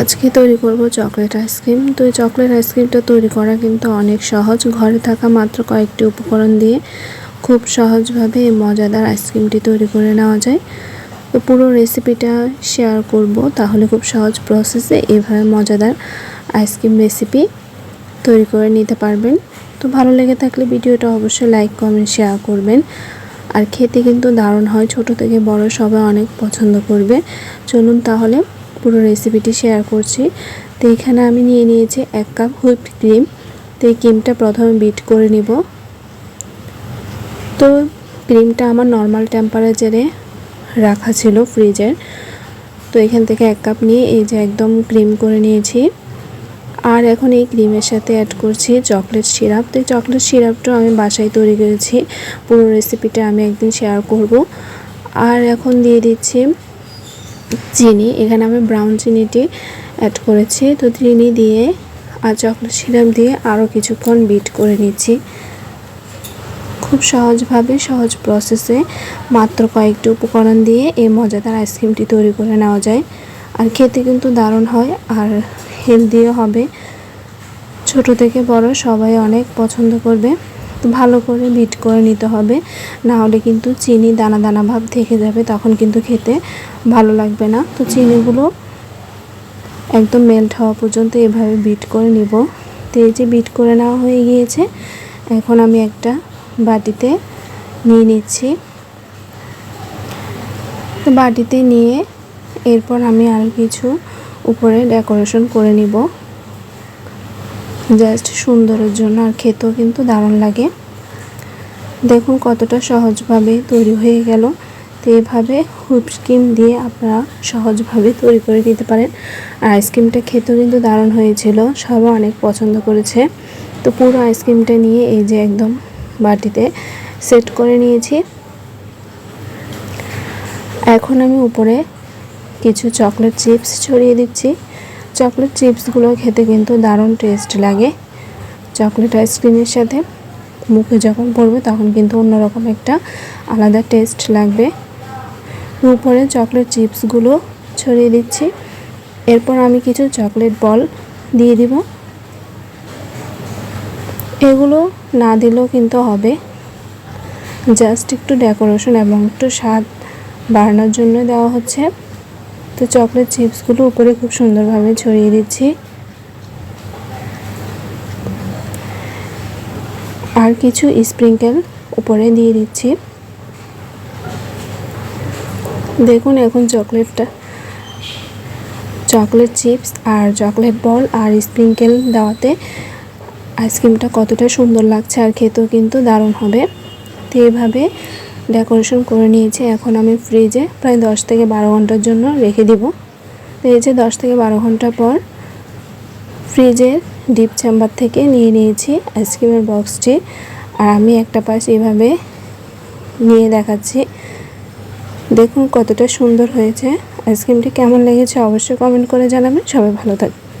আজকে তৈরি করব চকলেট আইসক্রিম। তো এই চকলেট আইসক্রিমটা তৈরি করা কিন্তু অনেক সহজ। ঘরে থাকা মাত্র কয়েকটি উপকরণ দিয়ে খুব সহজভাবে এই মজাদার আইসক্রিমটি তৈরি করে নেওয়া যায়। তো পুরো রেসিপিটা শেয়ার করব তাহলে খুব সহজ প্রসেসে এভাবে মজাদার আইসক্রিম রেসিপি তৈরি করে নিতে পারবেন। তো ভালো লেগে থাকলে ভিডিওটা অবশ্যই লাইক কমেন্ট শেয়ার করবেন। আর খেতে কিন্তু দারুণ হয়, ছোট থেকে বড় সবাই অনেক পছন্দ করবে। চলুন তাহলে পুরো রেসিপিটি শেয়ার করছি। তো এখানে আমি নিয়ে নিয়েছি এক কাপ হুইপড ক্রিম তো এই ক্রিমটা প্রথমে বিট করে নিব। তো ক্রিমটা আমার নর্মাল টেম্পারেচারে রাখা ছিল ফ্রিজের তো এখান থেকে এক কাপ নিয়ে এই যে একদম ক্রিম করে নিয়েছি। আর এখন এই ক্রিমের সাথে অ্যাড করছি চকলেট সিরাপ তো এই চকলেট সিরাপটাও আমি বাসায় তৈরি করেছি। পুরো রেসিপিটা আমি একদিন শেয়ার করব। আর এখন দিয়ে দিচ্ছি চিনি, এখানে আমি ব্রাউন চিনিটি অ্যাড করেছি। তো চিনি দিয়ে, আর চকলেট সিরাপ দিয়ে আরও কিছুক্ষণ বিট করে নিচ্ছি। খুব সহজভাবে, সহজ প্রসেসে মাত্র কয়েকটি উপকরণ দিয়ে এই মজাদার আইসক্রিমটি তৈরি করে নেওয়া যায়। আর খেতে কিন্তু দারুণ হয়, আর হেলদিও হবে। ছোট থেকে বড় সবাই অনেক পছন্দ করবে। তো ভালো করে বিট করে নিতে হবে। না হলে কিন্তু চিনি দানা দানা ভাব থেকে যাবে, তখন কিন্তু খেতে ভালো লাগবে না। তো চিনিগুলো একদম মেল্ট হওয়া পর্যন্ত এভাবে বিট করে নিব। তো এই যে বিট করে নেওয়া হয়ে গিয়েছে, এখন আমি একটা বাটিতে নিয়ে নিচ্ছি। তো বাটিতে নিয়ে এরপর আমি আর কিছু উপরে ডেকোরেশন করে নিব। জাস্ট সুন্দরের জন্য আর খেতেও কিন্তু দারুণ লাগে। দেখুন কতটা সহজভাবে তৈরি হয়ে গেল। তো এইভাবে হুইপ ক্রিম দিয়ে আপনারা সহজভাবে তৈরি করে নিতে পারেন। আর আইসক্রিমটা খেতেও কিন্তু দারুণ হয়েছিল। সবাই অনেক পছন্দ করেছে। তো পুরো আইসক্রিমটা নিয়ে এই যে একদম বাটিতে সেট করে নিয়েছি। এখন আমি উপরে কিছু চকলেট চিপস ছড়িয়ে দিচ্ছি। চকলেট চিপসগুলো খেতে কিন্তু দারুণ টেস্ট লাগে। চকলেট আইসক্রিমের সাথে মুখে যখন পড়বে তখন কিন্তু অন্যরকম একটা আলাদা টেস্ট লাগবে। উপরে চকলেট চিপসগুলো ছড়িয়ে দিচ্ছি। এরপর আমি কিছু চকলেট বল দিয়ে দিব। এগুলো না দিলেও কিন্তু হবে। জাস্ট একটু ডেকোরেশন এবং একটু স্বাদ বাড়ানোর জন্য দেওয়া হচ্ছে। তো চকলেট চিপসগুলো উপরে খুব সুন্দরভাবে ছড়িয়ে দিচ্ছি। আর কিছু স্প্রিঙ্কেল উপরে দিয়ে দিচ্ছি। দেখুন এখন চকলেটটা। চকলেট চিপস আর চকলেট বল আর স্প্রিঙ্কেল দেওয়াতে আইসক্রিমটা কতটা সুন্দর লাগছে আর খেতেও কিন্তু দারুণ হবে। তো এইভাবে ডেকোরেশন করে নিয়েছি। এখন আমি ফ্রিজে প্রায় দশ থেকে বারো ঘণ্টার জন্য রেখে দিব। এই যে দশ থেকে বারো ঘণ্টা পর ফ্রিজের ডিপ চেম্বার থেকে নিয়ে নিয়েছি আইসক্রিমের বক্সটি। আর আমি একটা পাশ এভাবে নিয়ে দেখাচ্ছি। দেখুন কতটা সুন্দর হয়েছে। আইসক্রিমটি কেমন লেগেছে অবশ্যই কমেন্ট করে জানাবেন। সবাই ভালো থাকবে